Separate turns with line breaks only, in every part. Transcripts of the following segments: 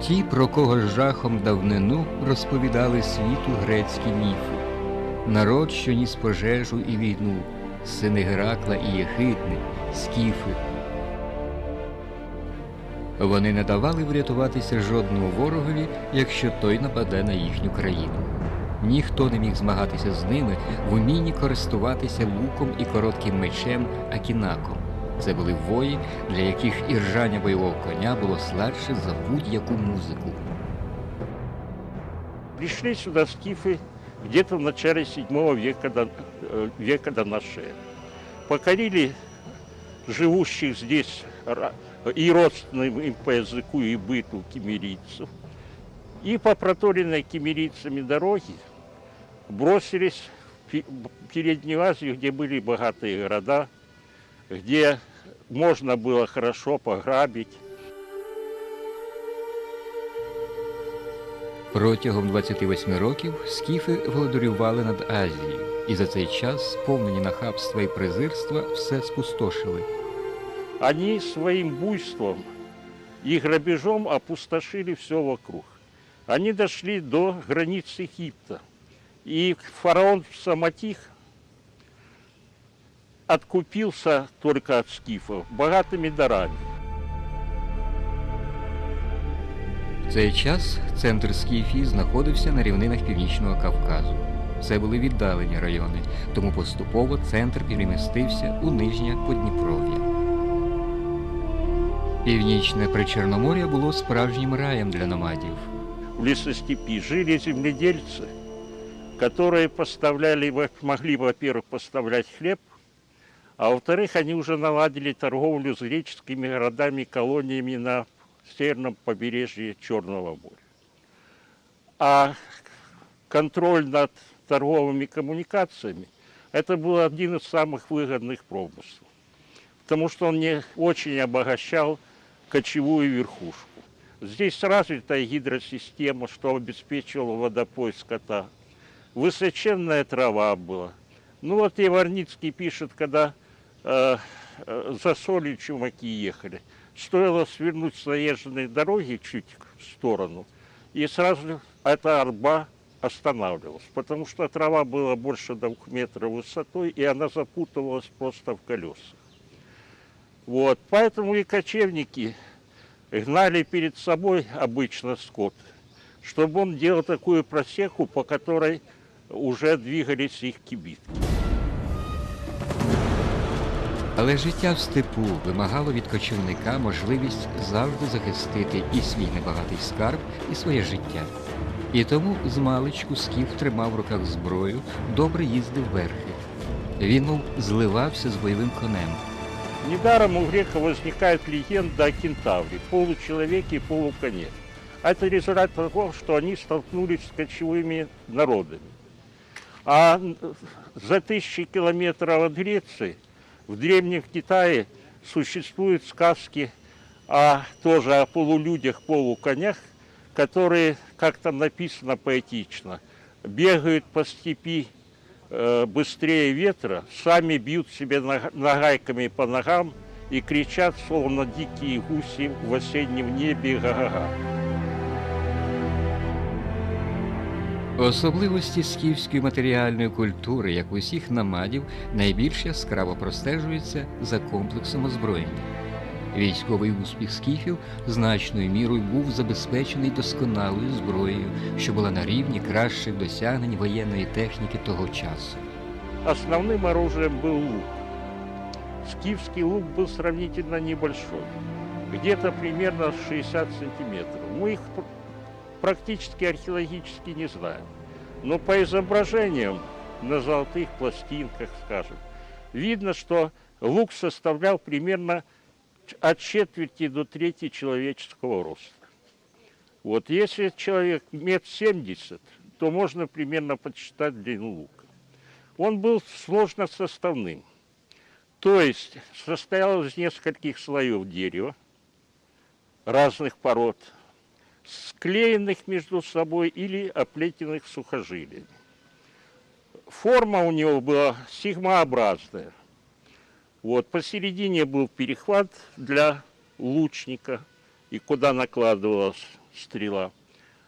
Ті, про кого з жахом давнину розповідали світу грецькі міфи. Народ, що ніс пожежу і війну, сини Геракла і Єхидни, скіфи. Вони не давали врятуватися жодному ворогові, якщо той нападе на їхню країну. Ніхто не міг змагатися з ними в умінні користуватися луком і коротким мечем Акінаком. Це були вої, для яких і ржання бойового коня було сладше за будь-яку музику.
Пришли сюда скифы где-то в начале 7 века до, века до нашей. Покорили живущих здесь и родственным им по языку и быту кемерийцев. И по проторенной кемерийцами дороге бросились в Переднюю Азию, где были богатые города, где можно было хорошо пограбить.
Протягом 28 років скіфи володарювали над Азією, і за цей час, сповнені нахабства і презирства, все спустошили.
Они своим буйством и грабежом опустошили все вокруг. Они дошли до границ Египта. И фараон Самотих откупился только от скифов богатыми дарами.
В цей час центр Скіфії знаходився на рівнинах Північного Кавказу. Це були віддалені райони, тому поступово центр перемістився у нижнє Подніпров'я. Північне Причорномор'я було справжнім раєм для номадів.
В лесостепи жили земледельцы, которые поставляли, во- могли, во-первых, поставлять хлеб, а во-вторых, они уже наладили торговлю с греческими городами, колониями на северном побережье Черного моря. А контроль над торговыми коммуникациями – это был один из самых выгодных промыслов, потому что он не очень обогащал кочевую верхушку. Здесь развитая гидросистема, что обеспечивало водопой скота. Высоченная трава была. Ну вот Иварницкий пишет, когда за солью чумаки ехали, стоило свернуть с наезженной дороги чуть в сторону, и сразу эта арба останавливалась, потому что трава была больше двух метров высотой, и она запутывалась просто в колесах. Вот, поэтому и кочевники гнали перед собой обычно скот, чтобы он делал такую просеку, по которой уже двигались их кибитки.
Але життя в степу вимагало від кочівника можливість завжди захистити і свій небагатий скарб, і своє життя. І тому з маличку скіф тримав в руках зброю, добре їздив верхи. Він, мов, зливався з бойовим конем.
Недаром у греков возникает легенда о кентавре, получеловеке и полуконе. Это результат того, что они столкнулись с кочевыми народами. А за тысячи километров от Греции В Древнем Китае существуют сказки о, тоже о полулюдях, полуконях, которые, как там написано поэтично, бегают по степи э, быстрее ветра, сами бьют себе наг- нагайками по ногам и кричат, словно дикие гуси в осеннем небе га-га-га.
Особливості скіфської матеріальної культури, як у усіх намадів, найбільш яскраво простежуються за комплексом озброєння. Військовий успіх скіфів значною мірою був забезпечений досконалою зброєю, що була на рівні кращих досягнень воєнної техніки того часу.
Основным оружием был лук. Скифский лук был сравнительно небольшой, где-то примерно 60 сантиметров. Мы их пр- практически археологически не знаем. Но по изображениям на золотых пластинках, скажем, видно, что лук составлял примерно от четверти до трети человеческого роста. Вот если человек метр семьдесят, то можно примерно подсчитать длину лука. Он был сложно составным. То есть состоял из нескольких слоев дерева разных пород, склеенных между собой или оплетенных сухожилиями. Форма у него была сигмообразная. Вот, посередине был перехват для лучника и куда накладывалась стрела,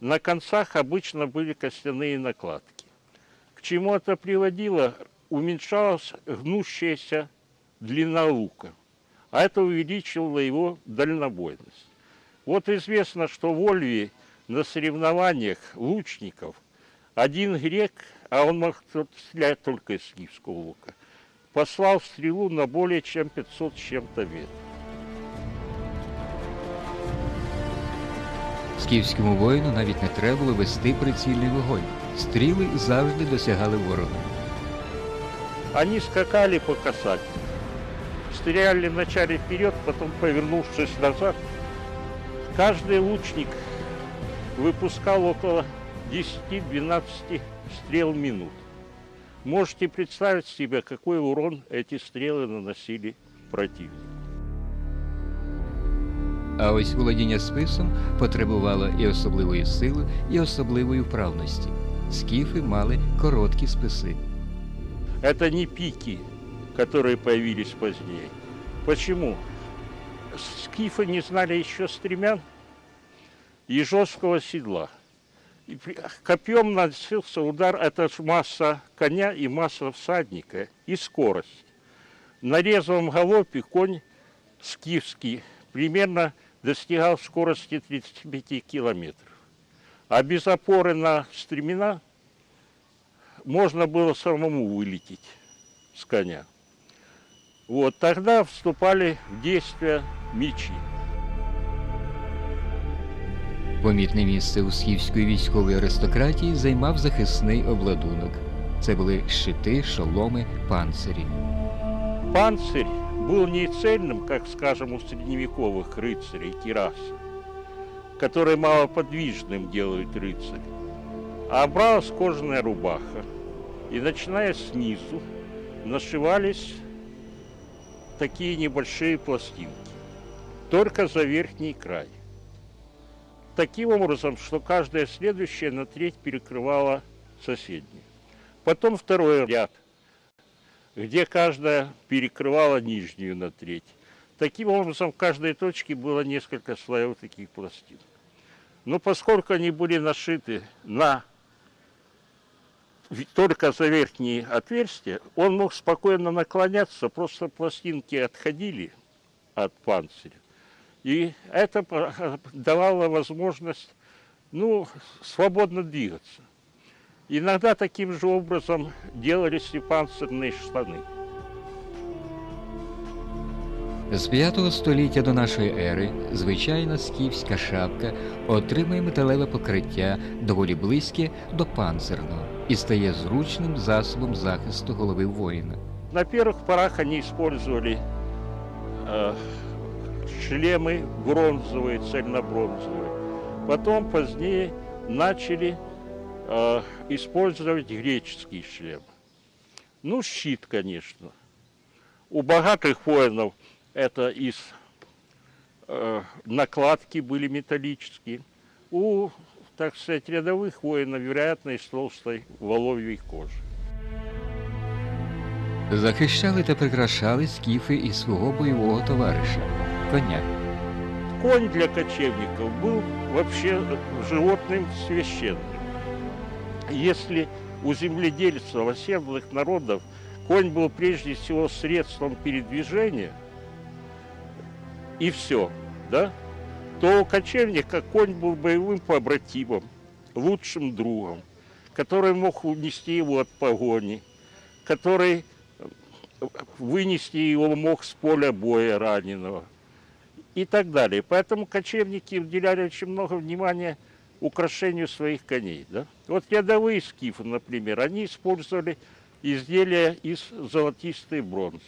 на концах обычно были костяные накладки. К чему это приводило? Уменьшалась гнущаяся длина лука, а это увеличивало его дальнобойность. Вот известно, что в Ольве на соревнованиях лучников один грек, а он мог стрелять только из скифского лука, послал стрелу на более чем 500 с чем-то метров.
Скіфському воїну навіть не треба було вести прицільний вогонь. Стріли завжди досягали ворога.
Они скакали по касательной. Стреляли вначале вперед, потом повернувшись назад. Каждый лучник выпускал около 10-12 стрел в минуту. Можете представить себе, какой урон эти стрелы наносили противнику.
А ось володіння списом потребувало і особливої сили, і особливої вправності. Скіфи мали короткі списи.
Это не пики, которые появились позднее. Почему? Скифы не знали еще стремян и жесткого седла. И копьем наносился удар, это ж масса коня и масса всадника, и скорость. На резвом галопе конь скифский примерно достигал скорости 35 километров. А без опоры на стремена можно было самому вылететь с коня. Вот тогда вступали в действие мечи.
Помітне місце у скіфської військової аристократії займав захисний обладунок. Це були щити, шоломи, панцирі.
Панцирь был не цельным, как, скажем, у средневековых рыцарей кираса, который малоподвижным делают рыцарь, а бралась кожаная рубаха. И начиная снизу нашивались такие небольшие пластинки, только за верхний край. Таким образом, что каждая следующая на треть перекрывала соседнюю. Потом второй ряд, где каждая перекрывала нижнюю на треть. Таким образом, в каждой точке было несколько слоев таких пластин. Но поскольку они были нашиты на только за верхние отверстия, он мог спокойно наклоняться, просто пластинки отходили от панциря. И это по- давало возможность ну, свободно двигаться. Иногда таким же образом делались и панцирные штаны.
З 5 століття до нашої ери звичайна скіфська шапка отримує металеве покриття доволі близьке до панцирного і стає зручним засобом захисту голови воїна.
На первых порах они использовали э, шлемы бронзовые, цельнобронзовые. Потом позднее начали э, использовать греческий шлем. Ну, щит, конечно. У богатых воинов это из э, накладки были металлические. У, так сказать, рядовых воинов, вероятно, из толстой воловьей кожи.
Захищали та прикрашали скіфи і свого бойового товариша коня.
Конь для кочевников был вообще животным священным. Если у земледельцев, оседлых народов, конь был прежде всего средством передвижения, и все, да, то у кочевника конь был боевым побратимом, лучшим другом, который мог унести его от погони, который э, вынести его мог с поля боя раненого и так далее. Поэтому кочевники уделяли очень много внимания украшению своих коней. Да? Вот рядовые скифы, например, они использовали изделия из золотистой бронзы.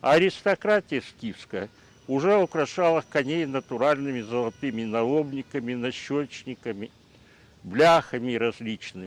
А аристократия скифская уже украшала коней натуральными золотыми налобниками, нащечниками, бляхами различными.